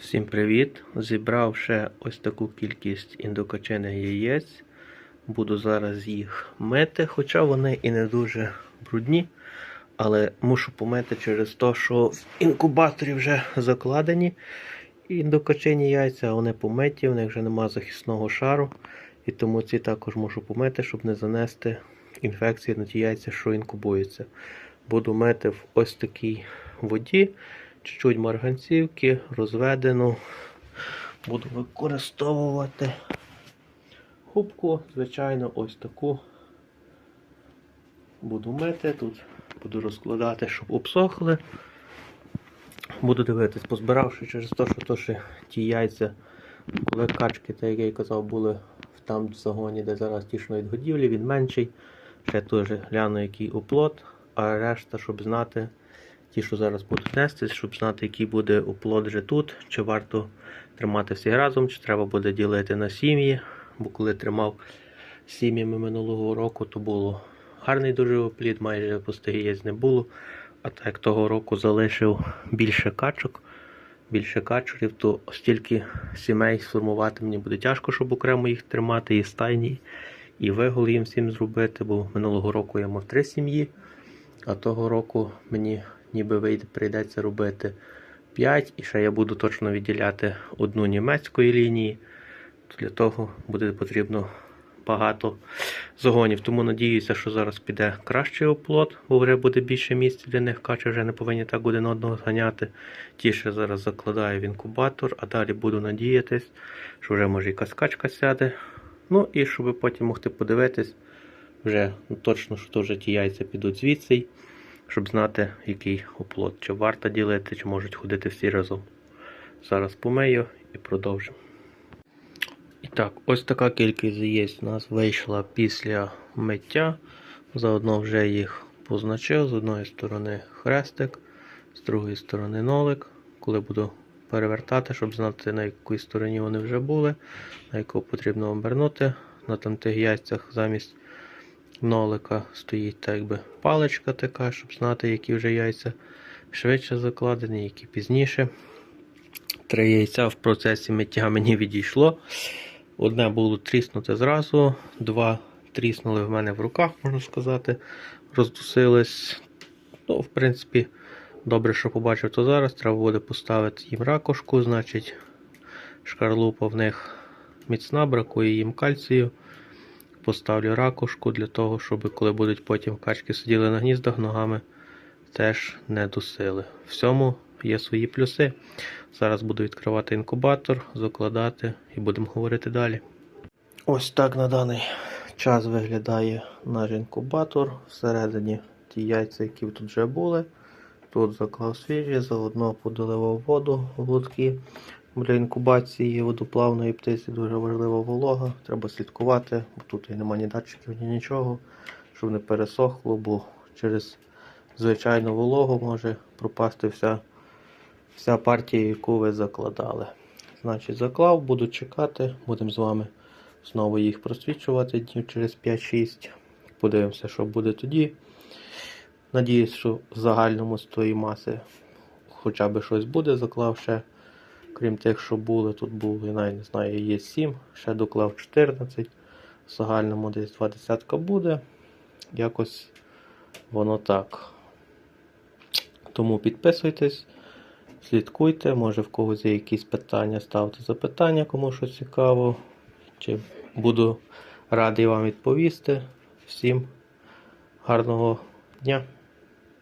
Всім привіт! Зібрав ще ось таку кількість індокачених яєць. Буду зараз їх мити, хоча вони і не дуже брудні. Але мушу помити через те, що в інкубаторі вже закладені індокачені яйця, вони помиті, в них вже нема захисного шару. І тому ці також мушу помити, щоб не занести інфекції на ті яйця, що інкубуються. Буду мити в ось такій воді чуть-чуть марганцівки, розведену. Буду використовувати губку, звичайно, ось таку. Буду мити тут, буду розкладати, щоб обсохли. Буду дивитись, позбиравши через те, що то, що ті яйця, коли качки, так як я казав, були в там загоні, де зараз тішно від годівлі, він менший. Ще теж гляну, який оплот, а решта, щоб знати, ті, що зараз будуть нести, щоб знати, який буде оплот вже тут, чи варто тримати всі разом, чи треба буде ділити на сім'ї. Бо коли тримав сім'ями минулого року, то було гарний дуже опліт, майже пустих яєць не було. А так як того року залишив більше качок, більше качурів, то стільки сімей сформувати мені буде тяжко, щоб окремо їх тримати, і стайні, і вигул їм всім зробити, бо минулого року я мав три сім'ї, а того року мені ніби прийдеться робити 5, і ще я буду точно відділяти одну німецької лінії. Для того буде потрібно багато загонів. Тому надіюся, що зараз піде кращий оплот, бо вже буде більше місця для них. Качі вже не повинні так один одного зганяти. Ті ще зараз закладаю в інкубатор, а далі буду надіятись, що вже може якась качка сяде. Ну і щоб потім могти подивитись, вже ну, точно, що вже ті яйця підуть звідси, щоб знати, який оплот. Чи варто ділити, чи можуть ходити всі разом. Зараз помию і продовжимо. І так, ось така кількість яєць у нас вийшла після миття. Заодно вже їх позначив. З одної сторони хрестик, з другої сторони нолик. Коли буду перевертати, щоб знати, на якій стороні вони вже були, на яку потрібно обернути. На там яйцях замість нолика стоїть так якби паличка така, щоб знати, які вже яйця швидше закладені, які пізніше. Три яйця в процесі миття мені відійшло. Одне було тріснуте зразу, два тріснули в мене в руках, можна сказати, роздусились. Ну, в принципі, добре, що побачив, то зараз треба буде поставити їм ракушку, значить, шкарлупа в них міцна, бракує їм кальцію. Поставлю ракушку для того, щоб коли будуть потім качки сиділи на гніздах, ногами теж не дусили. Всьому є свої плюси. Зараз буду відкривати інкубатор, закладати і будемо говорити далі. Ось так на даний час виглядає наш інкубатор. Всередині ті яйця, які тут вже були. Тут заклав свіжі, заодно подоливав воду в лотки. Для інкубації водоплавної птиці дуже важлива волога. Треба слідкувати, бо тут і немає ні датчиків, ні нічого, щоб не пересохло, бо через звичайну вологу може пропасти вся вся партія, яку ви закладали. Значить, заклав, буду чекати, будемо з вами знову їх просвічувати днів через 5-6. Подивимося, що буде тоді. Надіюсь, що в загальному з тої маси хоча б щось буде, заклав ще. Крім тих, що були, тут було, я не знаю, є 7, ще доклав 14. В загальному десь 2 десятка буде. Якось воно так. Тому підписуйтесь, слідкуйте, може в когось є якісь питання, ставте запитання, кому що цікаво. Чи буду радий вам відповісти. Всім гарного дня!